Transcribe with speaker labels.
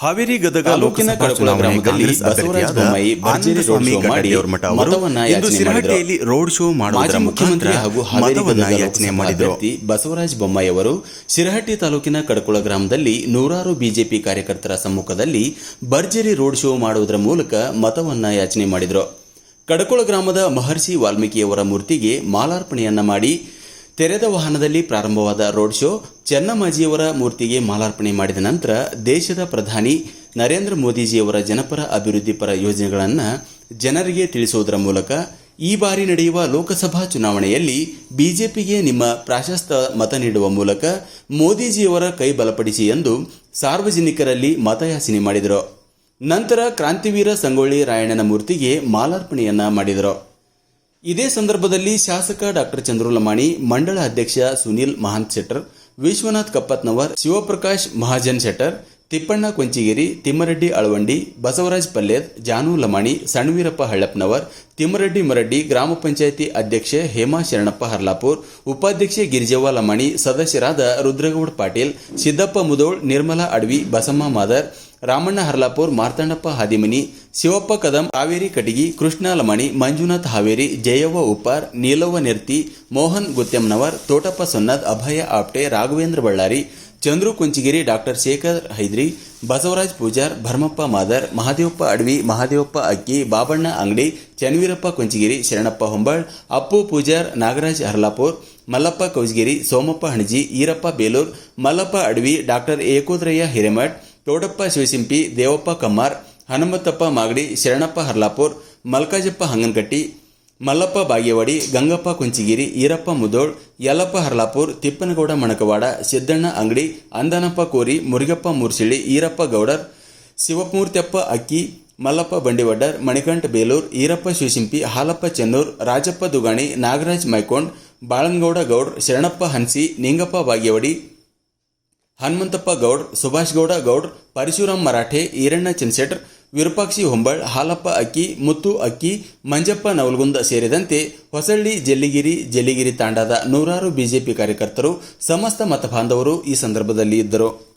Speaker 1: ಹಾವೇರಿ ಗದಗ ಲೋಕಸಭಾ ಚುನಾವಣೆ ಕಾಂಗ್ರೆಸ್
Speaker 2: ಬಸವರಾಜ
Speaker 1: ಅಭ್ಯರ್ಥಿಯಾದ ಆನಂದಸ್ವಾಮಿ
Speaker 2: ಶೋ
Speaker 1: ಮಠ ಅವರು ಇಂದು ಸಿರಹಟ್ಟಿಯಲ್ಲಿ ರೋಡ್ ಶೋ ಮಾಡುವುದರ
Speaker 2: ಮುಖ್ಯಮಂತ್ರಿ ಹಾಗೂ ಹಾವೇರಿ
Speaker 1: ಮತವನ್ನ ಯಾಚನೆ ಮಾಡಿದರು.
Speaker 2: ಬಸವರಾಜ ಬೊಮ್ಮಾಯಿ ಅವರು ಸಿರಹಟ್ಟಿ ತಾಲೂಕಿನ ಕಡಕುಳ ಗ್ರಾಮದಲ್ಲಿ ನೂರಾರು ಬಿಜೆಪಿ ಕಾರ್ಯಕರ್ತರ ಸಮ್ಮುಖದಲ್ಲಿ ಭರ್ಜರಿ ರೋಡ್ ಶೋ ಮಾಡುವುದರ ಮೂಲಕ ಮತವನ್ನ ಯಾಚನೆ ಮಾಡಿದರು. ಕಡಕುಳ ಗ್ರಾಮದ ಮಹರ್ಷಿ ವಾಲ್ಮೀಕಿಯವರ ಮೂರ್ತಿಗೆ ಮಾಲಾರ್ಪಣೆಯನ್ನ ಮಾಡಿ ತೆರೆದ ವಾಹನದಲ್ಲಿ ಪ್ರಾರಂಭವಾದ ರೋಡ್ ಶೋ ಚೆನ್ನಮ್ಮಾಜಿಯವರ ಮೂರ್ತಿಗೆ ಮಾಲಾರ್ಪಣೆ ಮಾಡಿದ ನಂತರ ದೇಶದ ಪ್ರಧಾನಿ ನರೇಂದ್ರ ಮೋದಿಜಿಯವರ ಜನಪರ ಅಭಿವೃದ್ಧಿ ಪರ ಯೋಜನೆಗಳನ್ನು ಜನರಿಗೆ ತಿಳಿಸುವುದರ ಮೂಲಕ ಈ ಬಾರಿ ನಡೆಯುವ ಲೋಕಸಭಾ ಚುನಾವಣೆಯಲ್ಲಿ ಬಿಜೆಪಿಗೆ ನಿಮ್ಮ ಪ್ರಾಶಸ್ತ ಮತ ನೀಡುವ ಮೂಲಕ ಮೋದಿಜಿಯವರ ಕೈ ಬಲಪಡಿಸಿ ಎಂದು ಸಾರ್ವಜನಿಕರಲ್ಲಿ ಮತಯಾಚನೆ ಮಾಡಿದರು. ನಂತರ ಕ್ರಾಂತಿವೀರ ಸಂಗೊಳ್ಳಿ ರಾಯಣ್ಣನ ಮೂರ್ತಿಗೆ ಮಾಲಾರ್ಪಣೆಯನ್ನ ಮಾಡಿದರು. ಇದೇ ಸಂದರ್ಭದಲ್ಲಿ ಶಾಸಕ ಡಾಕ್ಟರ್ ಚಂದ್ರುಲಮಾಣಿ, ಮಂಡಳ ಅಧ್ಯಕ್ಷ ಸುನೀಲ್ ಮಹಾಂತ್ ಶೆಟ್ಟರ್ विश्वनाथ कपतनवर शिवप्रकाश महाजन शेटर ತಿಪ್ಪಣ್ಣ ಕೊಂಚಿಗೇರಿ, ತಿಮ್ಮರೆಡ್ಡಿ ಅಳವಂಡಿ, ಬಸವರಾಜ್ ಪಲ್ಲೇದ್, ಜಾನು ಲಮಾಣಿ ಸಣ್ವೀರಪ್ಪ ಹಳ್ಳಪ್ಪನವರ್, ತಿಮ್ಮರೆಡ್ಡಿ ಮರಡ್ಡಿ ಗ್ರಾಮ ಪಂಚಾಯಿತಿ ಅಧ್ಯಕ್ಷೆ ಹೇಮಾ ಶರಣಪ್ಪ ಹರ್ಲಾಪುರ್, ಉಪಾಧ್ಯಕ್ಷೆ ಗಿರಿಜವ್ವ ಲಮಾಣಿ, ಸದಸ್ಯರಾದ ರುದ್ರಗೌಡ ಪಾಟೀಲ್, ಸಿದ್ದಪ್ಪ ಮುದೋಳ್, ನಿರ್ಮಲಾ ಅಡವಿ, ಬಸಮ್ಮ ಮಾದರ್, ರಾಮಣ್ಣ ಹರ್ಲಾಪುರ್, ಮಾರ್ತಣ್ಣಪ್ಪ ಹಾದಿಮನಿ, ಶಿವಪ್ಪ ಕದಂ, ಕಾವೇರಿ ಕಟಗಿ, ಕೃಷ್ಣ ಲಮಾಣಿ, ಮಂಜುನಾಥ್ ಹಾವೇರಿ, ಜಯವ್ವ ಉಪ್ಪಾರ್, ನೀಲವ್ವ ನಿರ್ತಿ, ಮೋಹನ್ ಗುತ್ಯಂನವರ್ ತೋಟಪ್ಪ ಸೊನ್ನದ್, ಅಭಯ ಆಪ್ಟೆ, ರಾಘವೇಂದ್ರ ಬಳ್ಳಾರಿ ಚಂದ್ರು ಕುಂಚಿಗಿರಿ, ಡಾಕ್ಟರ್ ಶೇಖರ್ ಹೈದ್ರಿ, ಬಸವರಾಜ್ ಪೂಜಾರ್, ಭರ್ಮಪ್ಪ ಮಾದರ್, ಮಹಾದೇವಪ್ಪ ಅಡವಿ, ಮಹಾದೇವಪ್ಪ ಅಕ್ಕಿ, ಬಾಬಣ್ಣ ಅಂಗಡಿ ಚನ್ವೀರಪ್ಪ ಕೊಂಚಿಗಿರಿ, ಶರಣಪ್ಪ ಹೊಂಬಾಳ್, ಅಪ್ಪು ಪೂಜಾರ್, ನಾಗರಾಜ್ ಹರ್ಲಾಪುರ್, ಮಲ್ಲಪ್ಪ ಕೌಜಗಿರಿ, ಸೋಮಪ್ಪ ಹಣಜಿ, ಈರಪ್ಪ ಬೇಲೂರ್, ಮಲ್ಲಪ್ಪ ಅಡವಿ, ಡಾಕ್ಟರ್ ಏಕೋದ್ರಯ್ಯ ಹಿರೇಮಠ್ ತೋಡಪ್ಪ ಶಿವಸಿಂಪಿ, ದೇವಪ್ಪ ಕಮ್ಮಾರ್, ಹನುಮತ್ತಪ್ಪ ಮಾಗಡಿ, ಶರಣಪ್ಪ ಹರ್ಲಾಪುರ್, ಮಲ್ಕಾಜಪ್ಪ ಹಂಗನಕಟ್ಟಿ ಮಲ್ಲಪ್ಪ ಬಾಗೇವಾಡಿ, ಗಂಗಪ್ಪ ಕುಂಚಿಗಿರಿ, ಈರಪ್ಪ ಮುದೋಳ್, ಯಲ್ಲಪ್ಪ ಹರ್ಲಾಪುರ್, ತಿಪ್ಪನಗೌಡ ಮಣಕವಾಡ, ಸಿದ್ದಣ್ಣ ಅಂಗಡಿ, ಅಂದನಪ್ಪ ಕೋರಿ, ಮುರುಗಪ್ಪ ಮೂರ್ಸಿಳಿ ಈರಪ್ಪ ಗೌಡರ್, ಶಿವಮೂರ್ತಿಯಪ್ಪ ಅಕ್ಕಿ, ಮಲ್ಲಪ್ಪ ಬಂಡಿವಡ್ಡರ್, ಮಣಿಕಂಠ ಬೇಲೂರ್, ಈರಪ್ಪ ಶಿವಶಿಂಪಿ ಹಾಲಪ್ಪ ಚೆನ್ನೂರ್, ರಾಜಪ್ಪ ದುಗಾಣಿ, ನಾಗರಾಜ್ ಮೈಕೊಂಡ್, ಬಾಳನ್ಗೌಡ ಗೌಡ್ ಶರಣಪ್ಪ ಹನ್ಸಿ, ನಿಂಗಪ್ಪ ಬಾಗೇವಾಡಿ, ಹನುಮಂತಪ್ಪ ಗೌಡ್ ಸುಭಾಷ್ ಗೌಡ ಗೌಡ್ ಪರಶುರಾಮ್ ಮರಾಠೆ, ಈರಣ್ಣ ಚಿನ್ಸೆಟ್ರ್ ವಿರೂಪಾಕ್ಷಿ ಹೊಂಬಳ್, ಹಾಲಪ್ಪ ಅಕ್ಕಿ, ಮುತ್ತು ಅಕ್ಕಿ, ಮಂಜಪ್ಪ ನವಲ್ಗುಂದ ಸೇರಿದಂತೆ ಹೊಸಳ್ಳಿ, ಜಲ್ಲಿಗಿರಿ ಜಲ್ಲಿಗಿರಿ ತಾಂಡಾದ ನೂರಾರು ಬಿಜೆಪಿ ಕಾರ್ಯಕರ್ತರು ಸಮಸ್ತ ಮತಬಾಂಧವರು ಈ ಸಂದರ್ಭದಲ್ಲಿ ಇದ್ದರು.